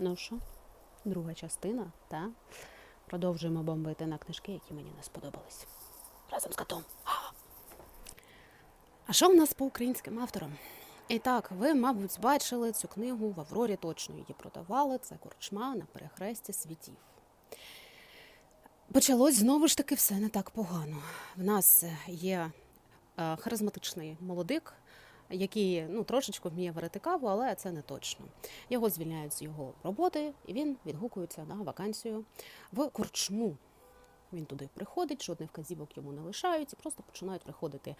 Ну що, друга частина, та продовжуємо бомбити на книжки, які мені не сподобались. Разом з котом. А! Що в нас по українським авторам? І так, ви, мабуть, бачили цю книгу в Аврорі, точно її продавали. Це корчма на перехресті світів. Почалось знову ж таки все не так погано. В нас є е, харизматичний молодик, який ну трошечки вміє варити каву, але це не точно. Його звільняють з його роботи, і він відгукується на вакансію в корчму. Він туди приходить, жодних вказівок йому не лишають, і просто починають приходити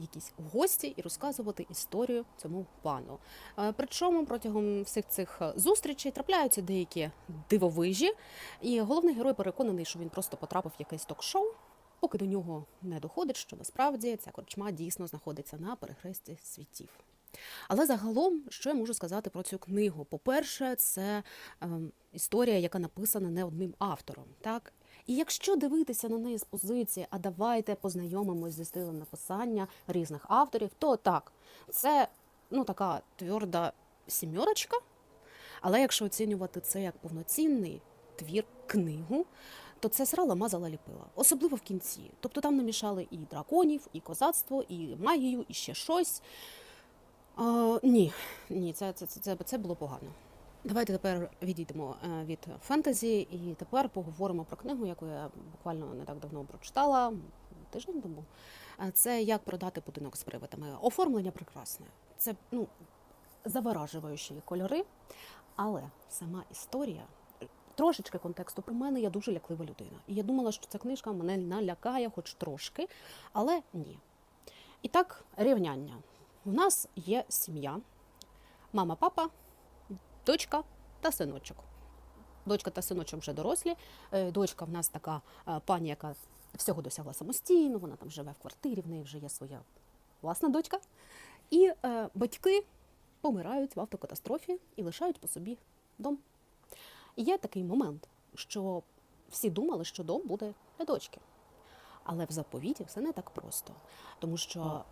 якісь гості і розказувати історію цьому пану. Е, Причому протягом всіх цих е, зустрічей трапляються деякі дивовижі, і головний герой переконаний, що він просто потрапив в якесь ток-шоу. Поки до нього не доходить, що насправді ця корчма дійсно знаходиться на перехресті світів. Але загалом, що я можу сказати про цю книгу? По-перше, це ем, історія, яка написана не одним автором. Так? І якщо дивитися на неї з позиції, а давайте познайомимось зі стилем написання різних авторів, то так, це ну, така тверда сімерочка. Але якщо оцінювати це як повноцінний твір, книгу, то це срала мазала ліпила, особливо в кінці. Тобто там намішали і драконів, і козацтво, і магію, і ще щось. А, ні, ні, це, це, це, це, було погано. Давайте тепер відійдемо е, від фентезі і тепер поговоримо про книгу, яку я буквально не так давно прочитала, тиждень тому. Це як продати будинок з привидами. Оформлення прекрасне. Це ну, заворажуючі кольори, але сама історія. Трошечки контексту про мене, я дуже ляклива людина. І я думала, що ця книжка мене налякає хоч трошки, але ні. І так, рівняння. У нас є сім'я, мама, папа, дочка та синочок. Дочка та синочок вже дорослі. Е, Дочка в нас така е, пані, яка всього досягла самостійно, вона там живе в квартирі, в неї вже є своя власна дочка. І е, батьки помирають в автокатастрофі і лишають по собі дом. Є такий момент, що всі думали, що дом буде для дочки. Але в заповіті все не так просто, тому що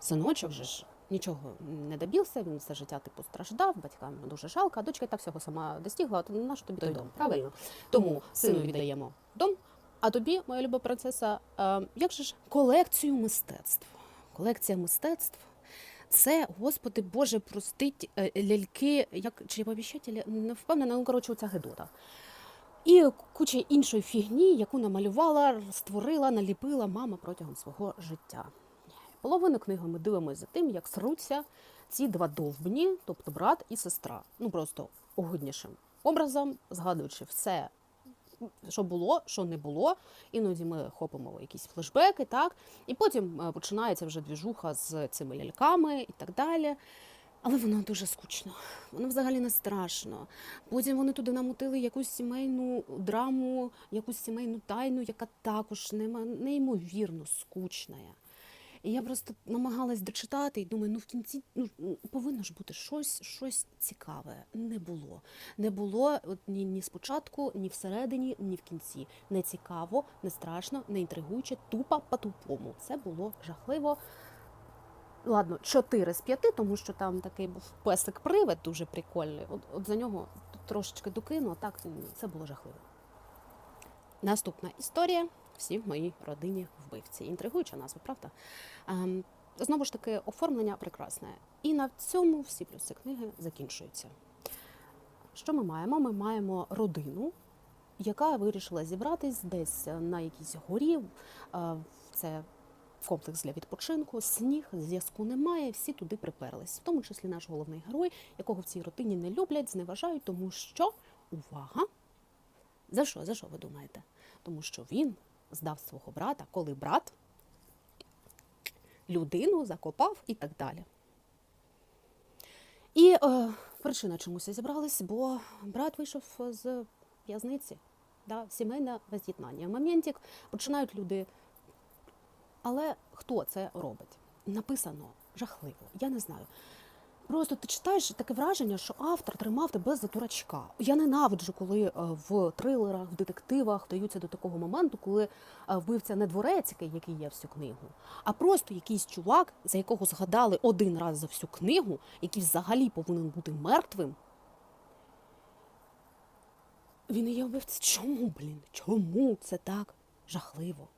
синочок же ж нічого не добився, він все життя типу страждав, батькам дуже жалко, а дочка і так всього сама достигла, то на що тобі той дом? Правильно? Тому сину віддаємо дом, а тобі, моя люба принцеса, е, як же ж колекцію мистецтв? Колекція мистецтв. Це, господи Боже, простить е, ляльки, як чи повіщателі, не впевнена, ну коротше, оця гедота. І куча іншої фігні, яку намалювала, створила, наліпила мама протягом свого життя. Половину книги ми дивимося за тим, як сруться ці два довбні, тобто брат і сестра. Ну просто огиднішим образом, згадуючи все, що було, що не було. Іноді ми хопимо якісь флешбеки, так, і потім е, починається вже двіжуха з цими ляльками і так далі. Але воно дуже скучно, воно взагалі не страшно. Потім вони туди намутили якусь сімейну драму, якусь сімейну тайну, яка також неймовірно скучна. І я просто намагалась дочитати і думаю, ну в кінці ну, повинно ж бути щось, щось цікаве. Не було. Не було от, ні, ні спочатку, ні всередині, ні в кінці. Не цікаво, не страшно, не інтригуюче, тупо по-тупому. Це було жахливо. Ладно, 4 з 5, тому що там такий був песик-привид дуже прикольний. От, от за нього трошечки докину, а так це було жахливо. Наступна історія. Всі в моїй родині вбивці. Інтригуюча назва, правда? Ем, знову ж таки, оформлення прекрасне. І на цьому всі плюси книги закінчуються. Що ми маємо? Ми маємо родину, яка вирішила зібратись десь на якійсь горі. Е, Це комплекс для відпочинку, сніг, зв'язку немає, всі туди приперлись, в тому числі наш головний герой, якого в цій родині не люблять, зневажають, тому що увага! За що? За що ви думаєте? Тому що він здав свого брата, коли брат людину закопав і так далі. І е, причина чомусь зібрались, бо брат вийшов з в'язниці, да, сімейне воз'єднання. В моменті починають люди. Але хто це робить? Написано жахливо, я не знаю. Просто ти читаєш таке враження, що автор тримав тебе за дурачка. Я ненавиджу, коли е, в трилерах, в детективах даються до такого моменту, коли е, вбивця не дворецький, який є всю книгу, а просто якийсь чувак, за якого згадали один раз за всю книгу, який взагалі повинен бути мертвим. Він і є вбивця. Чому, блін? Чому це так жахливо?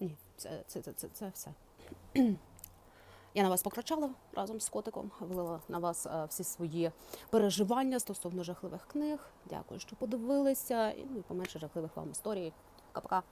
Ні, це, це, це, це, це все. Я на вас покричала разом з котиком, вилила на вас е, всі свої переживання стосовно жахливих книг. Дякую, що подивилися. І ну, і поменше жахливих вам історій. Пока-пока.